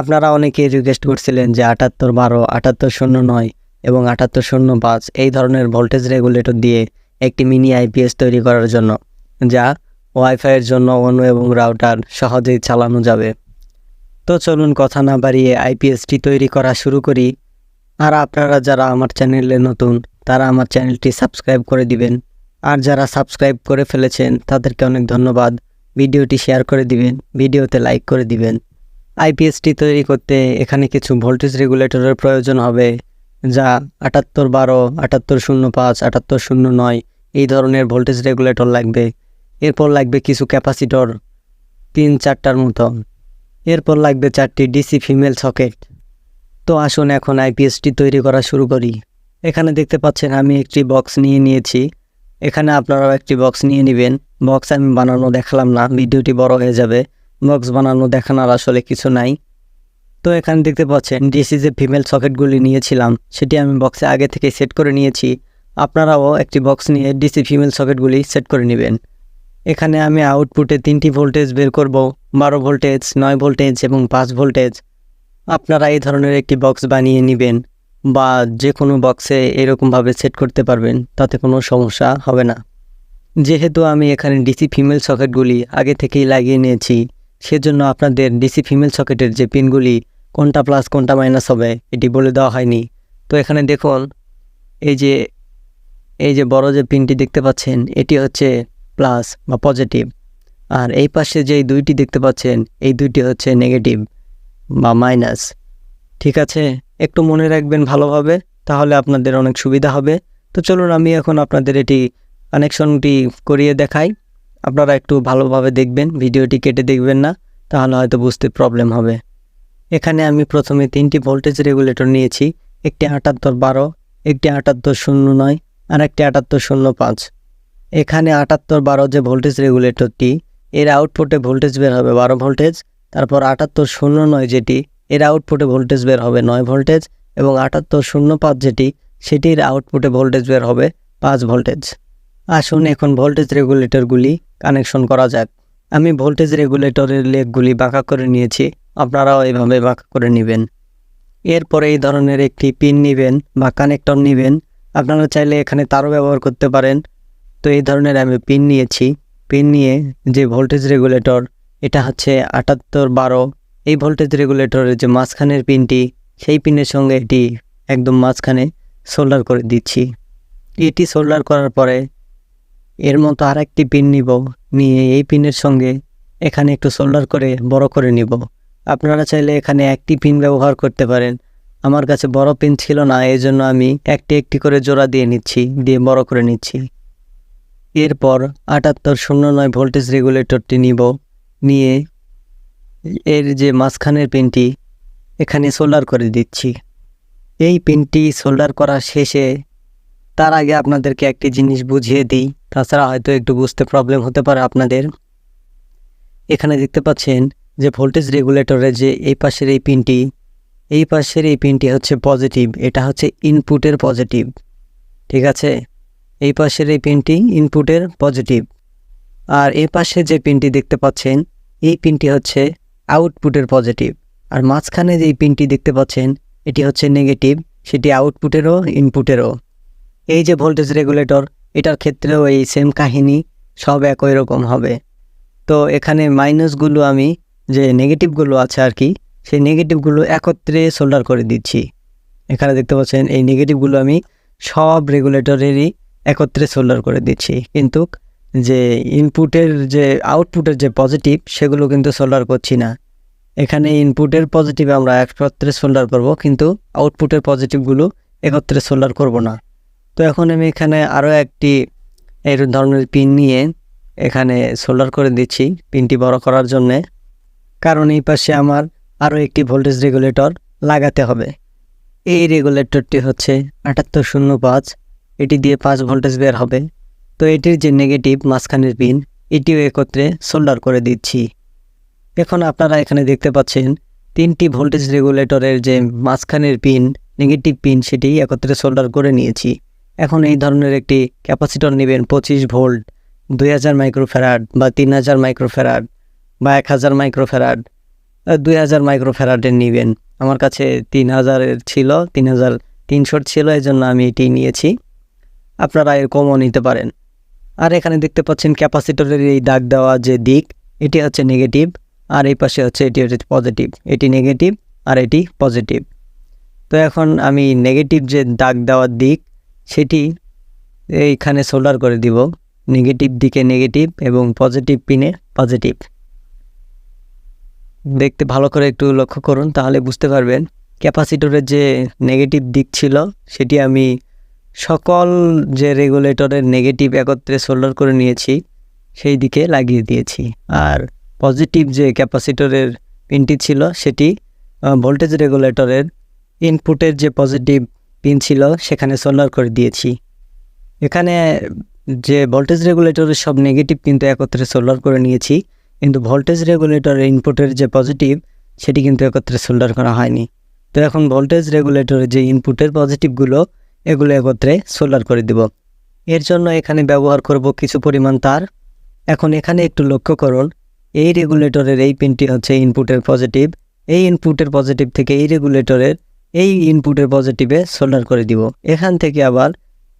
আপনারা অনেকেই রিকোয়েস্ট করছিলেন যে আটাত্তর বারো, আটাত্তর শূন্য নয় এবং আটাত্তর শূন্য পাঁচ এই ধরনের ভোল্টেজ রেগুলেটর দিয়ে একটি মিনি আইপিএস তৈরি করার জন্য, যা ওয়াইফাইয়ের জন্য অন্য এবং রাউটার সহজেই চালানো যাবে। তো চলুন কথা না বাড়িয়ে আইপিএসটি তৈরি করা শুরু করি। আর আপনারা যারা আমার চ্যানেলে নতুন, তারা আমার চ্যানেলটি সাবস্ক্রাইব করে দিবেন। আর যারা সাবস্ক্রাইব করে ফেলেছেন, তাদেরকে অনেক ধন্যবাদ। ভিডিওটি শেয়ার করে দিবেন, ভিডিওতে লাইক করে দিবেন। আইপিএসটি তৈরি করতে এখানে কিছু ভোল্টেজ রেগুলেটরের প্রয়োজন হবে, যা আটাত্তর বারো, আটাত্তর শূন্য পাঁচ, আটাত্তর শূন্য নয় এই ধরনের ভোল্টেজ রেগুলেটর লাগবে। এরপর লাগবে কিছু ক্যাপাসিটর তিন চারটার মতো। এরপর লাগবে চারটি ডিসি ফিমেল সকেট তো আসুন এখন আইপিএসটি তৈরি করা শুরু করি। এখানে দেখতে পাচ্ছেন আমি একটি বক্স নিয়ে নিয়েছি। এখানে আপনারাও একটি বক্স নিয়ে নেবেন। বক্স আমি বানানো দেখালাম না, ভিডিওটি বড় হয়ে যাবে। বক্স বানানো দেখানোর আসলে কিছু নাই। তো এখানে দেখতে পাচ্ছেন ডিসি যে ফিমেল সকেটগুলি নিয়েছিলাম। সেটি আমি বক্সে আগে থেকে সেট করে নিয়েছি। আপনারাও একটি বক্স নিয়ে ডিসি ফিমেল সকেটগুলি সেট করে নেবেন। এখানে আমি আউটপুটে তিনটি ভোল্টেজ বের করব, বারো ভোল্টেজ নয় ভোল্টেজ এবং পাঁচ ভোল্টেজ আপনারা এই ধরনের একটি বক্স বানিয়ে নেবেন বা যে কোনো বক্সে এরকমভাবে সেট করতে পারবেন, তাতে কোনো সমস্যা হবে না। যেহেতু আমি এখানে ডিসি ফিমেল সকেটগুলি আগে থেকেই লাগিয়ে নিয়েছি সেজন্য আপনাদের ডিসি ফিমেল সকেটের যে পিনগুলি, কোনটা প্লাস কোনটা মাইনাস হবে, এটি বলে দেওয়া হয়নি। তো এখানে দেখুন, এই যে এই যে বড় যে পিনটি দেখতে পাচ্ছেন, এটি হচ্ছে প্লাস বা পজিটিভ আর এই পাশে যে দুইটি দেখতে পাচ্ছেন, এই দুইটি হচ্ছে নেগেটিভ বা মাইনাস ঠিক আছে? একটু মনে রাখবেন ভালোভাবে, তাহলে আপনাদের অনেক সুবিধা হবে। তো চলুন, আমি এখন আপনাদের এটি কানেকশনটি করিয়ে দেখাই। আপনারা একটু ভালোভাবে দেখবেন, ভিডিওটি কেটে দেখবেন না, তাহলে হয়তো বুঝতে প্রবলেম হবে। এখানে আমি প্রথমে তিনটি ভোল্টেজ রেগুলেটর নিয়েছি, একটি আটাত্তর বারো, একটি আটাত্তর শূন্য নয় আর একটি আটাত্তর শূন্য পাঁচ। এখানে আটাত্তর বারো যে ভোল্টেজ রেগুলেটরটি এর আউটপুটে ভোল্টেজ বের হবে বারো ভোল্টেজ তারপর আটাত্তর শূন্য নয় যেটি, এর আউটপুটে ভোল্টেজ বের হবে নয় ভোল্টেজ এবং আটাত্তর শূন্য পাঁচ যেটি, সেটির আউটপুটে ভোল্টেজ বের হবে পাঁচ ভোল্টেজ আসুন এখন ভোল্টেজ রেগুলেটরগুলি কানেকশন করা যাক। আমি ভোল্টেজ রেগুলেটরের লেগগুলি বাঁকা করে নিয়েছি, আপনারাও এভাবে বাঁকা করে নেবেন। এরপরে এই ধরনের একটি পিন নেবেন বা কানেক্টর নেবেন। আপনারা চাইলে এখানে তারও ব্যবহার করতে পারেন। তো এই ধরনের আমি পিন নিয়েছি। পিন নিয়ে যে ভোল্টেজ রেগুলেটর এটা হচ্ছে আটাত্তর বারো। এই ভোল্টেজ রেগুলেটরের যে মাঝখানের পিনটি সেই পিনের সঙ্গে এটি একদম মাঝখানে সোল্ডার করে দিচ্ছি। এটি সোল্ডার করার পরে এর মতো আর একটি পিন নিব, নিয়ে এই পিনের সঙ্গে এখানে একটু সোল্ডার করে বড় করে নিব। আপনারা চাইলে এখানে একটি পিন ব্যবহার করতে পারেন। আমার কাছে বড় পিন ছিল না এই জন্য আমি একটি একটি করে জোড়া দিয়ে নিচ্ছি, দিয়ে বড় করে নিচ্ছি। এরপর আটাত্তর শূন্য নয় ভোল্টেজ রেগুলেটরটি নিব, নিয়ে এর যে মাঝখানের পিনটি, এখানে সোল্ডার করে দিচ্ছি। এই পিনটি সোল্ডার করা শেষে তার আগে আপনাদেরকে একটি জিনিস বুঝিয়ে দিই, তাছাড়া হয়তো একটু বুঝতে প্রবলেম হতে পারে আপনাদের। এখানে দেখতে পাচ্ছেন যে ভোল্টেজ রেগুলেটরের যে এই পাশের এই পিনটি এই পাশের এই পিনটি হচ্ছে পজিটিভ এটা হচ্ছে ইনপুটের পজিটিভ ঠিক আছে? এই পাশের এই পিনটি ইনপুটের পজিটিভ আর এই পাশে যে পিনটি দেখতে পাচ্ছেন, এই পিনটি হচ্ছে আউটপুটের পজিটিভ আর মাঝখানে যে পিনটি দেখতে পাচ্ছেন, এটি হচ্ছে নেগেটিভ সেটি আউটপুটেরও ইনপুটেরও এই যে ভোল্টেজ রেগুলেটর এটার ক্ষেত্রেও এই সেম কাহিনী সব একই রকম হবে। তো এখানে মাইনাসগুলো আমি যে নেগেটিভগুলো আছে আর কি, সেই নেগেটিভগুলো একত্রে সোল্ডার করে দিচ্ছি। এখানে দেখতে পাচ্ছেন, এই নেগেটিভগুলো আমি সব রেগুলেটরেরই একত্রে সোল্ডার করে দিচ্ছি। কিন্তু যে ইনপুটের যে আউটপুটের যে পজিটিভ সেগুলো কিন্তু সোল্ডার করছি না। এখানে ইনপুটের পজিটিভ আমরা একত্রে সোল্ডার করব, কিন্তু আউটপুটের পজিটিভগুলো একত্রে সোল্ডার করব না। তো এখন আমি এখানে আরও একটি এর ধরনের পিন নিয়ে এখানে সোল্ডার করে দিচ্ছি পিনটি বড় করার জন্যে। কারণ এই পাশে আমার আরও একটি ভোল্টেজ রেগুলেটর লাগাতে হবে। এই রেগুলেটরটি হচ্ছে আটাত্তর শূন্য পাঁচ, এটি দিয়ে পাঁচ ভোল্টেজ বের হবে। তো এটির যে নেগেটিভ মাঝখানের পিন এটিও একত্রে সোল্ডার করে দিচ্ছি। এখন আপনারা এখানে দেখতে পাচ্ছেন, তিনটি ভোল্টেজ রেগুলেটরের যে মাঝখানের পিন নেগেটিভ পিন সেটি একত্রে সোল্ডার করে নিয়েছি। এখন এই ধরনের একটি ক্যাপাসিটর নেবেন পঁচিশ ভোল্ট, দুই হাজার মাইক্রোফেরাড বা তিন হাজার মাইক্রোফেরাড বা এক হাজার মাইক্রোফেরাড দুই হাজার মাইক্রোফ্যারাডের নেবেন। আমার কাছে তিন হাজারের ছিল, তিন হাজার তিনশোর ছিল এই জন্য আমি এটি নিয়েছি। আপনারা এর কমও নিতে পারেন। আর এখানে দেখতে পাচ্ছেন ক্যাপাসিটরের এই দাগ দেওয়া যে দিক, এটি হচ্ছে নেগেটিভ, আর এই পাশে হচ্ছে এটি হচ্ছে পজিটিভ। এটি নেগেটিভ আর এটি পজিটিভ। তো এখন আমি নেগেটিভ যে দাগ দেওয়ার দিক সেটি এইখানে সোল্ডার করে দিব। নেগেটিভ দিকে নেগেটিভ এবং পজিটিভ পিনে পজিটিভ দেখতে ভালো করে একটু লক্ষ্য করুন, তাহলে বুঝতে পারবেন ক্যাপাসিটরের যে নেগেটিভ দিক ছিল, সেটি আমি সকল যে রেগুলেটরের নেগেটিভ একত্রে সোল্ডার করে নিয়েছি, সেই দিকে লাগিয়ে দিয়েছি। আর পজিটিভ যে ক্যাপাসিটরের পিনটি ছিল, সেটি ভোল্টেজ রেগুলেটরের ইনপুটের যে পজিটিভ পিন ছিল, সেখানে সোল্ডার করে দিয়েছি। এখানে যে ভোল্টেজ রেগুলেটরের সব নেগেটিভ কিন্তু একত্রে সোল্ডার করে নিয়েছি, কিন্তু ভোল্টেজ রেগুলেটরের ইনপুটের যে পজিটিভ সেটি কিন্তু একত্রে সোল্ডার করা হয়নি। তো এখন ভোল্টেজ রেগুলেটরের যে ইনপুটের পজিটিভগুলো এগুলো একত্রে সোল্ডার করে দিব। এর জন্য এখানে ব্যবহার করব কিছু পরিমাণ তার। এখন এখানে একটু লক্ষ্য করুন, এই রেগুলেটরের এই পিনটি হচ্ছে ইনপুটের পজিটিভ এই ইনপুটের পজিটিভ থেকে এই রেগুলেটরের এই ইনপুটের পজিটিভে সোল্ডার করে দিব। এখান থেকে আবার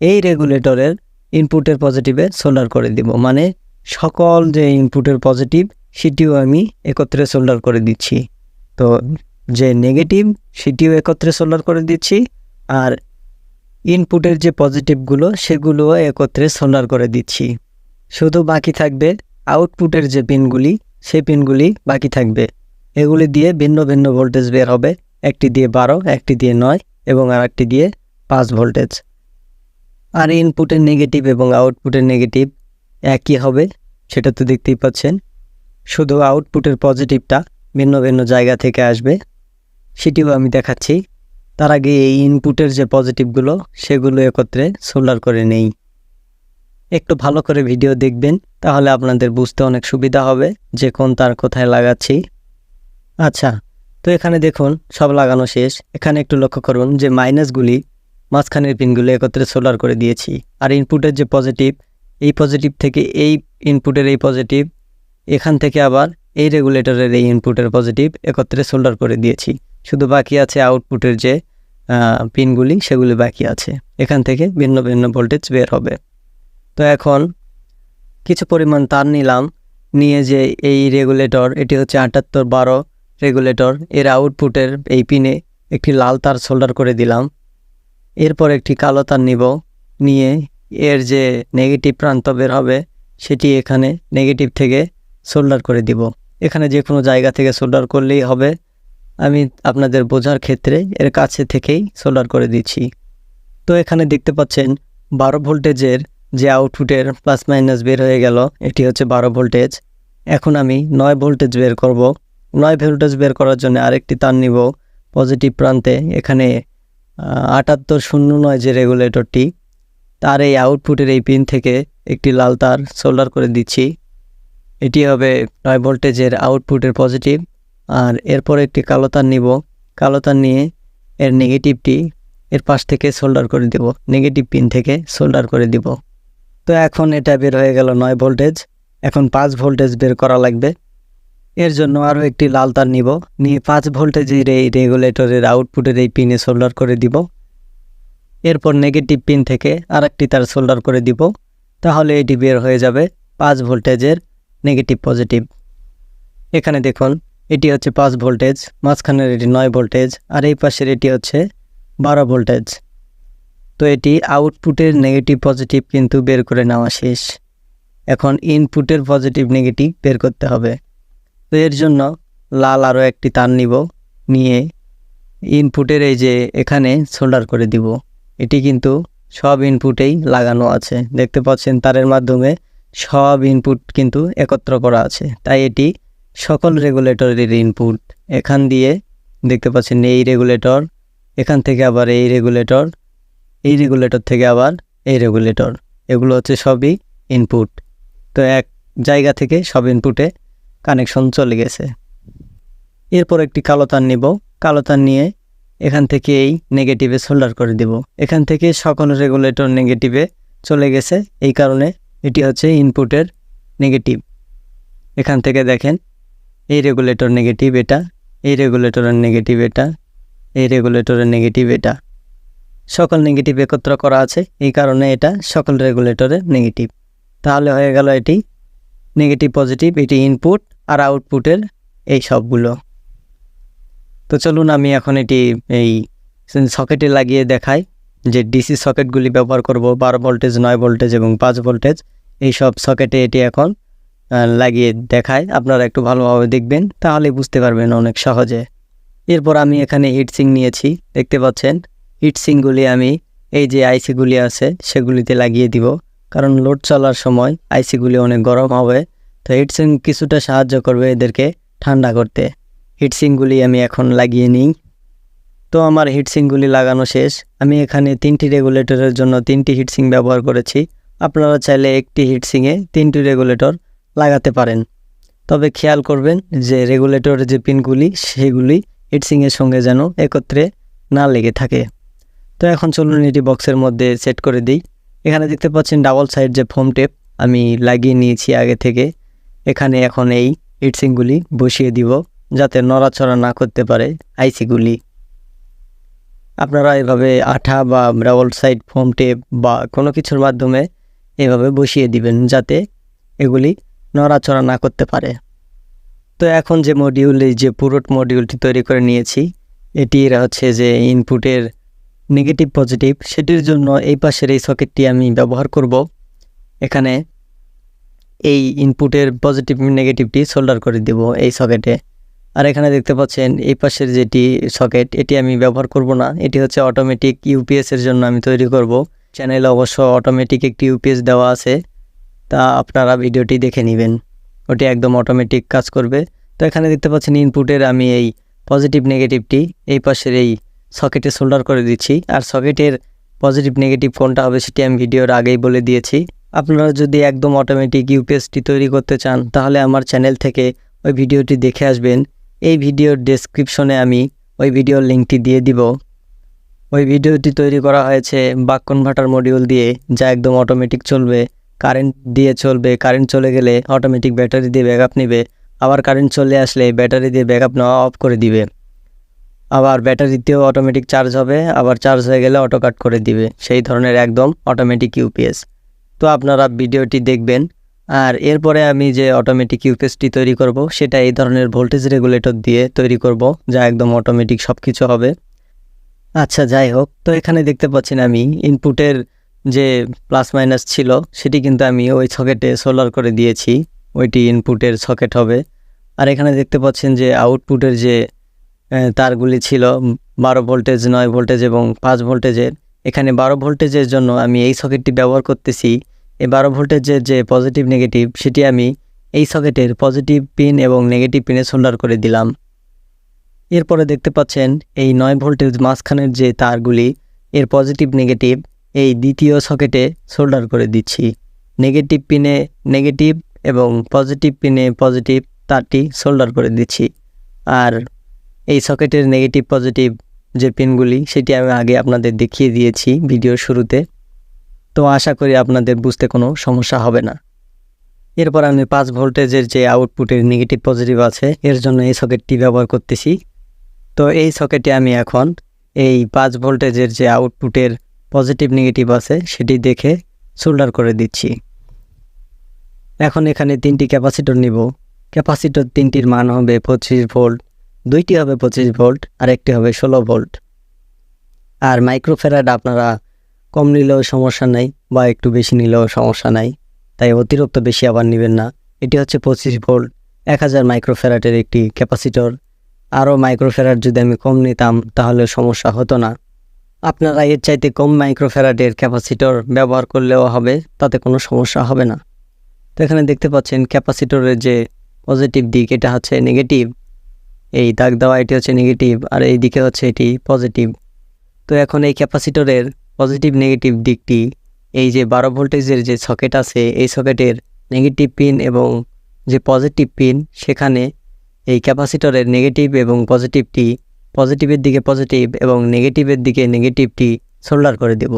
এই রেগুলেটরের ইনপুটের পজিটিভে সোল্ডার করে দিব। মানে সকল যে ইনপুটের পজিটিভ সেটিও আমি একত্রে সোল্ডার করে দিচ্ছি। তো যে নেগেটিভ সেটিও একত্রে সোল্ডার করে দিচ্ছি। আর ইনপুটের যে পজিটিভগুলো সেগুলোও একত্রে সোল্ডার করে দিচ্ছি। শুধু বাকি থাকবে আউটপুটের যে পিনগুলি সেই পিনগুলি বাকি থাকবে। এগুলি দিয়ে ভিন্ন ভিন্ন ভোল্টেজ বের হবে। একটি দিয়ে বারো, একটি দিয়ে নয় এবং আর একটি দিয়ে পাঁচ ভোল্টেজ। আর ইনপুটের নেগেটিভ এবং আউটপুটের নেগেটিভ একই হবে, সেটা তো দেখতেই পাচ্ছেন। শুধু আউটপুটের পজিটিভটা ভিন্ন ভিন্ন জায়গা থেকে আসবে, সেটিও আমি দেখাচ্ছি। তার আগে এই ইনপুটের যে পজিটিভগুলো সেগুলো একত্রে সোল্ডার করে নেই। একটু ভালো করে ভিডিও দেখবেন, তাহলে আপনাদের বুঝতে অনেক সুবিধা হবে যে কোন তার কোথায় লাগাচ্ছি। আচ্ছা তো এখানে দেখুন, সব লাগানো শেষ। এখানে একটু লক্ষ্য করুন যে মাইনাসগুলি মাঝখানের পিনগুলো একত্রে সোলার করে দিয়েছি। আর ইনপুটের যে পজিটিভ এই পজিটিভ থেকে এই ইনপুটের এই পজিটিভ এখান থেকে আবার এই রেগুলেটরের এই ইনপুটের পজিটিভ একত্রে সোল্ডার করে দিয়েছি। শুধু বাকি আছে আউটপুটের যে পিনগুলি, সেগুলি বাকি আছে। এখান থেকে ভিন্ন ভিন্ন ভোল্টেজ বের হবে। তো এখন কিছু পরিমাণ তার নিলাম। নিয়ে যে এই রেগুলেটর এটি হচ্ছে আটাত্তর বারো রেগুলেটর এর আউটপুটের এই পিনে একটি লাল তার সোল্ডার করে দিলাম। এরপর একটি কালো তার নিব, নিয়ে এর যে নেগেটিভ প্রান্ত বের হবে, সেটি এখানে নেগেটিভ থেকে সোল্ডার করে দিব। এখানে যে কোনো জায়গা থেকে সোল্ডার করলেই হবে। আমি আপনাদের বোঝার ক্ষেত্রে এর কাছে থেকেই সোল্ডার করে দিচ্ছি। তো এখানে দেখতে পাচ্ছেন, বারো ভোল্টেজের যে আউটপুটের প্লাস মাইনাস বের হয়ে গেল, এটি হচ্ছে বারো ভোল্টেজ এখন আমি নয় ভোল্টেজ বের করব। নয় ভোল্টেজ বের করার জন্য আরেকটি তার নিব পজিটিভ প্রান্তে। এখানে আটাত্তর শূন্য নয় যে রেগুলেটরটি, তার এই আউটপুটের এই পিন থেকে একটি লাল তার সোল্ডার করে দিচ্ছি। এটি হবে নয় ভোল্টেজের আউটপুটের পজিটিভ, আর এরপর একটি কালো তার নিব। কালো তার নিয়ে এর নেগেটিভটি এর পাশ থেকে সোল্ডার করে দিব, নেগেটিভ পিন থেকে সোল্ডার করে দিব। তো এখন এটা বের হয়ে গেল নয় ভোল্টেজ। এখন পাঁচ ভোল্টেজ বের করা লাগবে। এর জন্য আরও একটি লাল তার নিব। নিয়ে পাঁচ ভোল্টেজের এই রেগুলেটরের আউটপুটের এই পিনে সোল্ডার করে দিব। এরপর নেগেটিভ পিন থেকে আরেকটি তার সোল্ডার করে দিব। তাহলে এটি বের হয়ে যাবে পাঁচ ভোল্টেজের নেগেটিভ পজিটিভ এখানে দেখুন, এটি হচ্ছে পাঁচ ভোল্টেজ, মাঝখানের এটি নয় ভোল্টেজ, আর এই পাশের এটি হচ্ছে বারো ভোল্টেজ। তো এটি আউটপুটের নেগেটিভ পজিটিভ কিন্তু বের করে নেওয়া শেষ। এখন ইনপুটের পজিটিভ নেগেটিভ বের করতে হবে। তো এর জন্য লাল আরও একটি তার নিব, নিয়ে ইনপুটের এই যে এখানে সোল্ডার করে দিব। এটি কিন্তু সব ইনপুটেই লাগানো আছে। দেখতে পাচ্ছেন তারের মাধ্যমে সব ইনপুট কিন্তু একত্র করা আছে। তাই এটি সকল রেগুলেটরের ইনপুট এখান দিয়ে দেখতে পাচ্ছেন এই রেগুলেটর এখান থেকে আবার এই রেগুলেটর এই রেগুলেটর থেকে আবার এই রেগুলেটর এগুলো হচ্ছে সবই ইনপুট তো এক জায়গা থেকে সব ইনপুটে কানেকশন চলে গেছে। এরপর একটি কালো তার নিব। কালো তার নিয়ে এখান থেকে এই নেগেটিভে সোল্ডার করে দিব। এখান থেকে সকল রেগুলেটর নেগেটিভে চলে গেছে। এই কারণে এটি হচ্ছে ইনপুটের নেগেটিভ এখান থেকে দেখেন, এই রেগুলেটর নেগেটিভ এটা, এই রেগুলেটরের নেগেটিভ এটা, এই রেগুলেটরের নেগেটিভ এটা। সকল নেগেটিভ একত্র করা আছে, এই কারণে এটা সকল রেগুলেটরের নেগেটিভ তাহলে হয়ে গেল এটি নেগেটিভ পজিটিভ এটি ইনপুট আর আউটপুটের এই সবগুলো। তো চলুন আমি এখন এটি এই সকেটে লাগিয়ে দেখাই যে ডিসি সকেটগুলি ব্যবহার করব, বারো ভোল্টেজ নয় ভোল্টেজ এবং পাঁচ ভোল্টেজ এই সব সকেটে এটি এখন লাগিয়ে দেখায় আপনারা একটু ভালোভাবে দেখবেন তাহলে বুঝতে পারবেন অনেক সহজে। এরপর আমি এখানে হিটসিং নিয়েছি, দেখতে পাচ্ছেন? হিটসিংগুলি আমি এই যে আইসিগুলি আছে, সেগুলিতে লাগিয়ে দিব। কারণ লোড চলার সময় আইসিগুলি অনেক গরম হবে। তো হিটসিং কিছুটা সাহায্য করবে এদেরকে ঠান্ডা করতে। হিটসিংগুলি আমি এখন লাগিয়ে নিই। তো আমার হিটসিংগুলি লাগানো শেষ। আমি এখানে তিনটি রেগুলেটরের জন্য তিনটি হিটসিং ব্যবহার করেছি। আপনারা চাইলে একটি হিটসিংয়ে তিনটি রেগুলেটর লাগাতে পারেন। তবে খেয়াল করবেন যে রেগুলেটরের যে পিনগুলি সেগুলি হিটসিংয়ের সঙ্গে যেন একত্রে না লেগে থাকে। তো এখন চলুন এটি বক্সের মধ্যে সেট করে দিই। এখানে দেখতে পাচ্ছেন ডাবল সাইড যে ফোম টেপ আমি লাগিয়ে নিয়েছি আগে থেকে। এখানে এখন এই হিটসিংগুলি বসিয়ে দিব যাতে নড়াচড়া না করতে পারে আইসিগুলি। আপনারা এভাবে আঠা বা ডাবল সাইড ফোম টেপ বা কোনো কিছুর মাধ্যমে এভাবে বসিয়ে দিবেন যাতে এগুলি নড়াচড়া না করতে পারে। তো এখন যে মডিউল এই যে পুরোট মডিউলটি তৈরি করে নিয়েছি, এটি এরা হচ্ছে যে ইনপুটের নেগেটিভ পজিটিভ সেটির জন্য এই পাশের এই সকেটটি আমি ব্যবহার করব। এখানে এই ইনপুটের পজিটিভ নেগেটিভটি সোল্ডার করে দেব এই সকেটে আর এখানে দেখতে পাচ্ছেন, এই পাশের যেটি সকেট এটি আমি ব্যবহার করব না। এটি হচ্ছে অটোমেটিক ইউপিএস এর জন্য আমি তৈরি করব। চ্যানেলে অবশ্য অটোমেটিক একটি ইউপিএস দেওয়া আছে। তা আপনারা ভিডিওটি দেখে নেবেন। ওটি একদম অটোমেটিক কাজ করবে। তো এখানে দেখতে পাচ্ছেন ইনপুটের আমি এই পজিটিভ নেগেটিভটি এই পাশের এই সকেটে সোল্ডার করে দিচ্ছি। আর সকেটের পজিটিভ নেগেটিভ কোনটা হবে সেটি আমি ভিডিওর আগেই বলে দিয়েছি। আপনারা যদি একদম অটোমেটিক ইউপিএসটি তৈরি করতে চান, তাহলে আমার চ্যানেল থেকে ওই ভিডিওটি দেখে আসবেন। এই ভিডিওর ডেসক্রিপশনে আমি ওই ভিডিওর লিঙ্কটি দিয়ে দিব। ওই ভিডিওটি তৈরি করা হয়েছে বাক মডিউল দিয়ে, যা একদম অটোমেটিক চলবে। কারেন্ট দিয়ে চলবে কারেন্ট চলে গেলে অটোমেটিক ব্যাটারি দিয়ে ব্যাকআপ নেবে। আবার কারেন্ট চলে আসলে ব্যাটারি দিয়ে ব্যাকআপ নেওয়া অফ করে দিবে। আবার ব্যাটারিতেও অটোমেটিক চার্জ হবে, আবার চার্জ হয়ে গেলে অটো কাট করে দিবে। সেই ধরনের একদম অটোমেটিক ইউপিএস তো আপনারা ভিডিওটি দেখবেন। আর এরপরে আমি যে অটোমেটিক ইউপিএসটি তৈরি করব, সেটা এই ধরনের ভোল্টেজ রেগুলেটর দিয়ে তৈরি করব, যা একদম অটোমেটিক সব কিছু হবে। আচ্ছা যাই হোক, তো এখানে দেখতে পাচ্ছেন আমি ইনপুটের যে প্লাস মাইনাস ছিল, সেটি কিন্তু আমি ওই সকেটে সোলার করে দিয়েছি, ওইটি ইনপুটের সকেট হবে। আর এখানে দেখতে পাচ্ছেন যে আউটপুটের যে তারগুলি ছিল, বারো ভোল্টেজ নয় ভোল্টেজ এবং পাঁচ ভোল্টেজের এখানে বারো ভোল্টেজের জন্য আমি এই সকেটটি ব্যবহার করতেছি। এই বারো ভোল্টেজের যে পজিটিভ, নেগেটিভ, সেটি আমি এই সকেটের পজিটিভ পিন এবং নেগেটিভ পিনে সোল্ডার করে দিলাম। এরপরে দেখতে পাচ্ছেন এই নয় ভোল্টেজ মাঝখানের যে তারগুলি, এর পজিটিভ, নেগেটিভ, এই দ্বিতীয় সকেটে সোল্ডার করে দিচ্ছি। নেগেটিভ পিনে নেগেটিভ এবং পজিটিভ পিনে পজিটিভ তারটি সোল্ডার করে দিচ্ছি। আর এই সকেটের নেগেটিভ, পজিটিভ যে পিনগুলি, সেটি আমি আগে আপনাদের দেখিয়ে দিয়েছি ভিডিওর শুরুতে। তো আশা করি আপনাদের বুঝতে কোনো সমস্যা হবে না। এরপর আমি পাঁচ ভোল্টেজের যে আউটপুটের নেগেটিভ পজিটিভ আছে, এর জন্য এই সকেটটি ব্যবহার করতেছি। তো এই সকেটে আমি এখন এই পাঁচ ভোল্টেজের যে আউটপুটের পজিটিভ নেগেটিভ আছে, সেটি দেখে সোল্ডার করে দিচ্ছি। এখন এখানে তিনটি ক্যাপাসিটর নিব। ক্যাপাসিটর তিনটির মান হবে পঁচিশ ভোল্ট দুইটি হবে পঁচিশ ভোল্ট, আর একটি হবে ষোলো ভোল্ট। আর মাইক্রোফেরাড আপনারা কম নিলেও সমস্যা নাই, বা একটু বেশি নিলেও সমস্যা নাই, তাই অতিরিক্ত বেশি আবার নেবেন না। এটি হচ্ছে পঁচিশ ভোল্ট, এক হাজার মাইক্রোফেরাটের একটি ক্যাপাসিটর। আরও মাইক্রোফেরাট যদি আমি কম নিতাম, তাহলে সমস্যা হতো না। আপনারা এর চাইতে কম মাইক্রোফেরাটের ক্যাপাসিটর ব্যবহার করলেও হবে, তাতে কোনো সমস্যা হবে না। তো এখানে দেখতে পাচ্ছেন ক্যাপাসিটরের যে পজিটিভ দিক, এটা হচ্ছে নেগেটিভ। এই দাগ দেওয়া এটি হচ্ছে নেগেটিভ আর এই দিকে হচ্ছে এটি পজিটিভ তো এখন এই ক্যাপাসিটরের পজিটিভ নেগেটিভ দিকটি, এই যে বারো ভোল্টেজের যে সকেট আছে, এই সকেটের নেগেটিভ পিন এবং যে পজিটিভ পিন সেখানে এই ক্যাপাসিটরের নেগেটিভ এবং পজিটিভটি পজিটিভের দিকে পজিটিভ এবং নেগেটিভের দিকে নেগেটিভটি সোল্ডার করে দেব।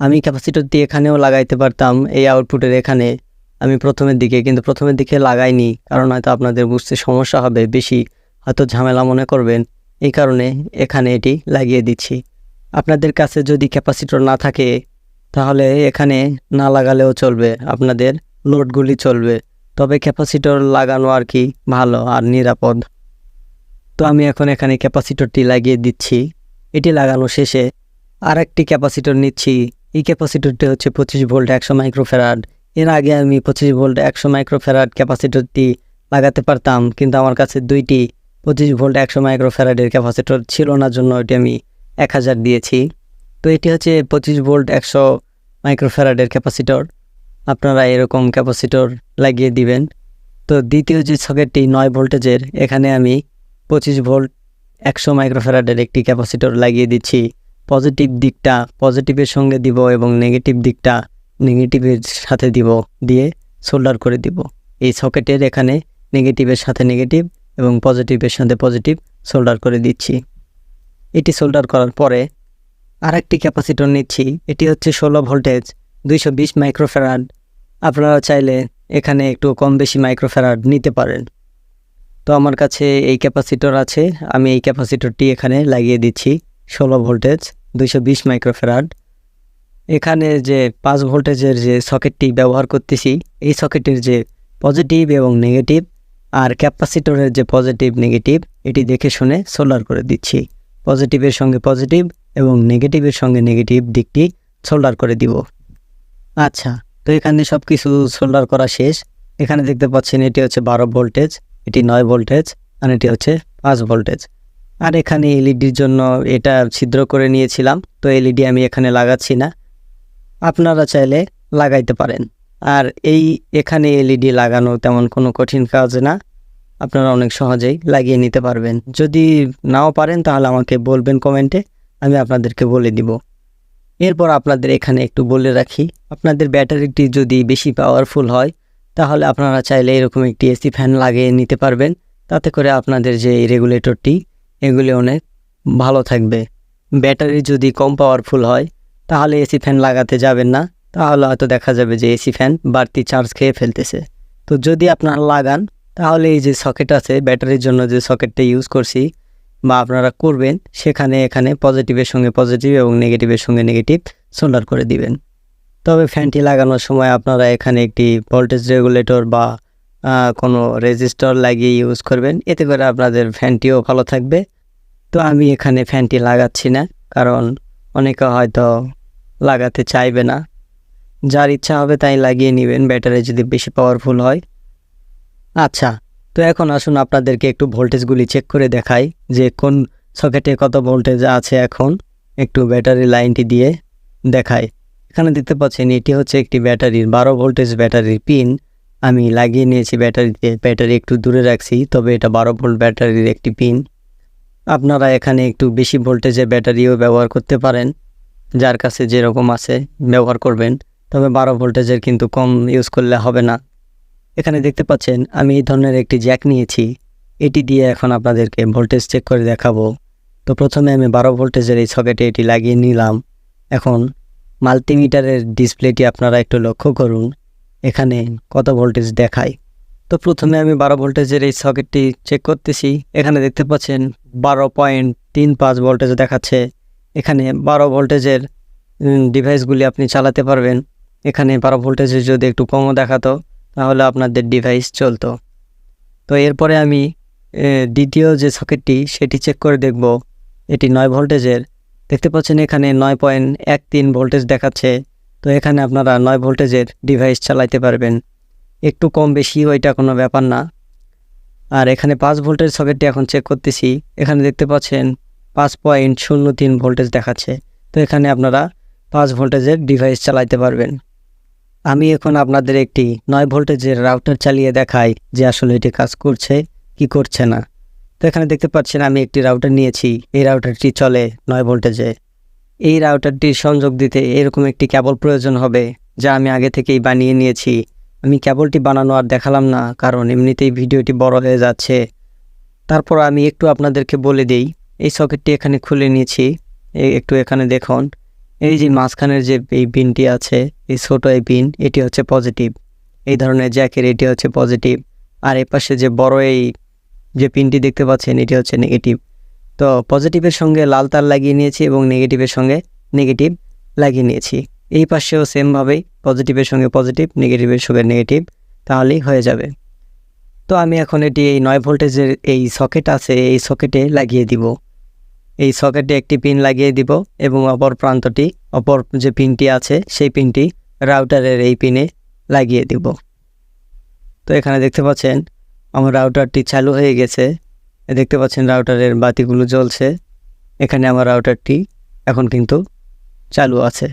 আমি ক্যাপাসিটরটি এখানেও লাগাইতে পারতাম, এই আউটপুটের এখানে। আমি প্রথমের দিকে, কিন্তু প্রথমের দিকে লাগাইনি, কারণ হয়তো আপনাদের বুঝতে সমস্যা হবে বেশি, হয়তো ঝামেলা মনে করবেন, এই কারণে এখানে এটি লাগিয়ে দিচ্ছি। আপনাদের কাছে যদি ক্যাপাসিটর না থাকে, তাহলে এখানে না লাগালেও চলবে, আপনাদের লোডগুলি চলবে, তবে ক্যাপাসিটর লাগানো আর কি ভালো আর নিরাপদ। তো আমি এখন এখানে ক্যাপাসিটরটি লাগিয়ে দিচ্ছি, এটি লাগানো শেষে আর একটি ক্যাপাসিটর নিচ্ছি, এই ক্যাপাসিটরটি হচ্ছে পঁচিশ ভোল্ট একশো মাইক্রোফেরাড এর আগে আমি পঁচিশ ভোল্ট একশো মাইক্রোফেরাড ক্যাপাসিটরটি লাগাতে পারতাম, কিন্তু আমার কাছে দুইটি পঁচিশ ভোল্ট একশো মাইক্রোফেরাডের ক্যাপাসিটর ছিল না, জন্য এটি আমি এক হাজার দিয়েছি। তো এটি হচ্ছে পঁচিশ ভোল্ট একশো মাইক্রোফেরাডের ক্যাপাসিটর। আপনারা এরকম ক্যাপাসিটর লাগিয়ে দিবেন। তো দ্বিতীয় যে সকেটটি নয় ভোল্টেজের, এখানে আমি পঁচিশ ভোল্ট একশো মাইক্রোফেরাডের একটি ক্যাপাসিটর লাগিয়ে দিচ্ছি। পজিটিভ দিকটা, পজিটিভের সঙ্গে দিব এবং নেগেটিভ দিকটা নেগেটিভের সাথে দিব, দিয়ে সোল্ডার করে দিব। এই সকেটের এখানে নেগেটিভের সাথে নেগেটিভ এবং পজিটিভের সাথে পজিটিভ সোল্ডার করে দিচ্ছি। এটি সোল্ডার করার পরে আরেকটি ক্যাপাসিটর নিচ্ছি। এটি হচ্ছে ষোলো ভোল্টেজ, দুইশো বিশ মাইক্রোফেরাড আপনারা চাইলে এখানে একটু কম বেশি মাইক্রোফেরাড নিতে পারেন। তো আমার কাছে এই ক্যাপাসিটর আছে, আমি এই ক্যাপাসিটরটি এখানে লাগিয়ে দিচ্ছি। ষোলো ভোল্টেজ, দুইশো বিশ মাইক্রোফেরাড এখানে যে পাঁচ ভোল্টেজের যে সকেটটি ব্যবহার করতেছি, এই সকেটের যে পজিটিভ এবং নেগেটিভ আর ক্যাপাসিটরের যে পজিটিভ নেগেটিভ এটি দেখে শুনে সোলার করে দিচ্ছি। পজিটিভের সঙ্গে পজিটিভ এবং নেগেটিভের সঙ্গে নেগেটিভ দিকটি সোল্ডার করে দিব। আচ্ছা তো এখানে সব কিছু সোল্ডার করা শেষ। এখানে দেখতে পাচ্ছেন এটি হচ্ছে বারো ভোল্টেজ, এটি নয় ভোল্টেজ আর এটি হচ্ছে পাঁচ ভোল্টেজ। আর এখানে এলইডির জন্য এটা ছিদ্র করে নিয়েছিলাম, তো এলইডি আমি এখানে লাগাচ্ছি না। আপনারা চাইলে লাগাইতে পারেন। আর এই এখানে এলইডি লাগানো তেমন কোনো কঠিন কাজ না। আপনারা অনেক সহজেই লাগিয়ে নিতে পারবেন। যদি নাও পারেন তাহলে আমাকে বলবেন কমেন্টে, আমি আপনাদেরকে বলে দিব। এরপর আপনাদের এখানে একটু বলে রাখি, আপনাদের ব্যাটারিটি যদি বেশি পাওয়ারফুল হয়, তাহলে আপনারা চাইলে এরকম একটি এসি ফ্যান লাগিয়ে নিতে পারবেন। তাতে করে আপনাদের যে রেগুলেটরটি এগুলি অনেক ভালো থাকবে। ব্যাটারি যদি কম পাওয়ারফুল হয় তাহলে এসি ফ্যান লাগাতে যাবেন না, তাহলে হয়তো দেখা যাবে যে এসি ফ্যান বাড়তি চার্জ খেয়ে ফেলতেছে। তো যদি আপনারা লাগান, তাহলে এই যে সকেট আছে, ব্যাটারির জন্য যে সকেটটা ইউজ করছি বা আপনারা করবেন, সেখানে এখানে পজিটিভের সঙ্গে পজিটিভ এবং নেগেটিভের সঙ্গে নেগেটিভ সোল্ডার করে দিবেন। তবে ফ্যানটি লাগানোর সময় আপনারা এখানে একটি ভোল্টেজ রেগুলেটর বা কোনো রেজিস্টার লাগিয়ে ইউজ করবেন, এতে করে আপনাদের ফ্যানটিও ভালো থাকবে। তো আমি এখানে ফ্যানটি লাগাচ্ছি না, কারণ অনেকে হয়তো লাগাতে চাইবে না। যার ইচ্ছা হবে তাই লাগিয়ে নেবেন, ব্যাটারি যদি বেশি পাওয়ারফুল হয়। আচ্ছা তো এখন আসুন আপনাদেরকে একটু ভোল্টেজগুলি চেক করে দেখাই যে কোন সকেটে কত ভোল্টেজ আছে এখন। একটু ব্যাটারি লাইনটি দিয়ে দেখাই। এখানে দেখতে পাচ্ছেন এটি হচ্ছে একটি ব্যাটারির বারো ভোল্টেজ ব্যাটারির পিন আমি লাগিয়ে নিয়েছি ব্যাটারিতে, ব্যাটারি একটু দূরে রাখছি, তবে এটা বারো ভোল্ট ব্যাটারির একটি পিন আপনারা এখানে একটু বেশি ভোল্টেজের ব্যাটারিও ব্যবহার করতে পারেন, যার কাছে যেরকম আছে ব্যবহার করবেন, তবে বারো ভোল্টেজের কিন্তু কম ইউজ করলে হবে না। এখানে দেখতে পাচ্ছেন, আমি এই ধরনের একটি জ্যাক নিয়েছি। এটি দিয়ে এখন আপনাদেরকে ভোল্টেজ চেক করে দেখাবো। তো প্রথমে আমি বারো ভোল্টেজের এই সকেটে এটি লাগিয়ে নিলাম। এখন মাল্টিমিটারের ডিসপ্লেটি আপনারা একটু লক্ষ্য করুন। এখানে কত ভোল্টেজ দেখায়। তো প্রথমে আমি বারো ভোল্টেজের এই সকেটটি চেক করতেছি। এখানে দেখতে পাচ্ছেন বারো পয়েন্ট তিন পাঁচ ভোল্টেজ দেখাচ্ছে। এখানে বারো ভোল্টেজের ডিভাইসগুলি আপনি চালাতে পারবেন। এখানে বারো ভোল্টেজের যদি একটু কমও দেখাতো, তাহলে আপনাদের ডিভাইস চলতো। তো এরপরে আমি দ্বিতীয় যে সকেটটি সেটি চেক করে দেখব। এটি নয় ভোল্টেজের দেখতে পাচ্ছেন এখানে নয় পয়েন্ট এক তিন ভোল্টেজ দেখাচ্ছে। তো এখানে আপনারা নয় ভোল্টেজের ডিভাইস চালাইতে পারবেন। একটু কম বেশি, ওইটা কোনো ব্যাপার না। আর এখানে পাঁচ ভোল্টের সকেটটি এখন চেক করতেছি। এখানে দেখতে পাচ্ছেন পাঁচ পয়েন্ট শূন্য তিন ভোল্টেজ দেখাচ্ছে। তো এখানে আপনারা পাঁচ ভোল্টেজের ডিভাইস চালাইতে পারবেন। আমি এখন আপনাদের একটি নয় ভোল্টেজের রাউটার চালিয়ে দেখাই যে আসলে এটি কাজ করছে, কি করছে না। তো এখানে দেখতে পাচ্ছেন আমি একটি রাউটার নিয়েছি। এই রাউটারটি চলে নয় ভোল্টেজে। এই রাউটারটি সংযোগ দিতে এরকম একটি কেবল প্রয়োজন হবে, যা আমি আগে থেকেই বানিয়ে নিয়েছি। আমি কেবলটি বানানো আর দেখালাম না, কারণ এমনিতেই ভিডিওটি বড় হয়ে যাচ্ছে। তারপর আমি একটু আপনাদেরকে বলে দিই, এই সকেটটি এখানে খুলে নিয়েছি। একটু এখানে দেখুন। এই যে মাঝখানের যে এই বিনটি আছে, এই ছোটো এই বিন, এটি হচ্ছে পজিটিভ। এই ধরনের জ্যাকের এটি হচ্ছে পজিটিভ। আর এই পাশে যে বড় এই যে পিনটি দেখতে পাচ্ছেন, এটি হচ্ছে নেগেটিভ। তো পজিটিভের সঙ্গে লাল তার লাগিয়ে নিয়েছি এবং নেগেটিভের সঙ্গে নেগেটিভ লাগিয়ে নিয়েছি। এই পাশেও সেমভাবেই পজিটিভের সঙ্গে পজিটিভ নেগেটিভের সঙ্গে নেগেটিভ তাহলেই হয়ে যাবে। তো আমি এখন এটি এই নয় ভোল্টেজের এই সকেট আছে, এই সকেটে লাগিয়ে দিব। এই সকেটে একটি পিন লাগিয়ে দিব এবং অপর প্রান্তটি, অপর যে পিনটি আছে, সেই পিনটি রাউটারের এই পিনে লাগিয়ে দিব। তো এখানে দেখতে পাচ্ছেন, আমার রাউটারটি চালু হয়ে গেছে। দেখতে পাচ্ছেন রাউটারের বাতিগুলো জ্বলছে। এখানে আমার রাউটারটি এখন কিন্তু চালু আছে।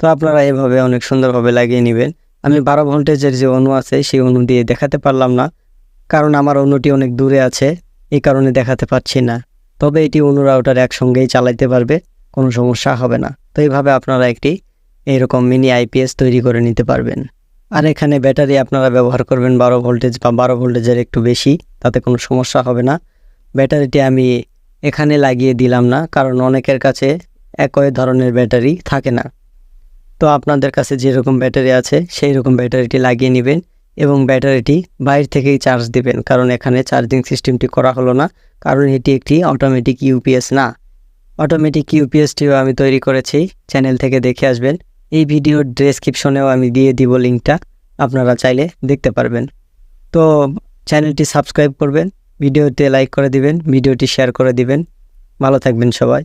তো আপনারা এভাবে অনেক সুন্দরভাবে লাগিয়ে নেবেন। আমি বারো ভোল্টেজের যে অণু আছে, সেই অণু দিয়ে দেখাতে পারলাম না, কারণ আমার অণুটি অনেক দূরে আছে এই কারণে দেখাতে পাচ্ছি না। তবে এটি অণু রাউটার একসঙ্গেই চালাইতে পারবে, কোনো সমস্যা হবে না। তো এইভাবে আপনারা একটি এইরকম মিনি আইপিএস তৈরি করে নিতে পারবেন। আর এখানে ব্যাটারি আপনারা ব্যবহার করবেন বারো ভোল্টেজ বা বারো ভোল্টেজের একটু বেশি, তাতে কোনো সমস্যা হবে না। ব্যাটারিটি আমি এখানে লাগিয়ে দিলাম না, কারণ অনেকের কাছে একই ধরনের ব্যাটারি থাকে না। তো আপনাদের কাছে যেরকম ব্যাটারি আছে সেই রকম ব্যাটারিটি লাগিয়ে নেবেন এবং ব্যাটারিটি বাইরে থেকেই চার্জ দিবেন। কারণ এখানে চার্জিং সিস্টেমটি করা হলো না, কারণ এটি একটি অটোমেটিক ইউপিএস না। অটোমেটিক ইউপিএসটিও আমি তৈরি করেছি চ্যানেল থেকে দেখে আসবেন। এই ভিডিওর ডেসক্রিপশনেও আমি দিয়ে দিব লিঙ্কটা আপনারা চাইলে দেখতে পারবেন। তো চ্যানেলটি সাবস্ক্রাইব করবেন, ভিডিওতে লাইক করে দিবেন, ভিডিওটি শেয়ার করে দিবেন। ভালো থাকবেন সবাই।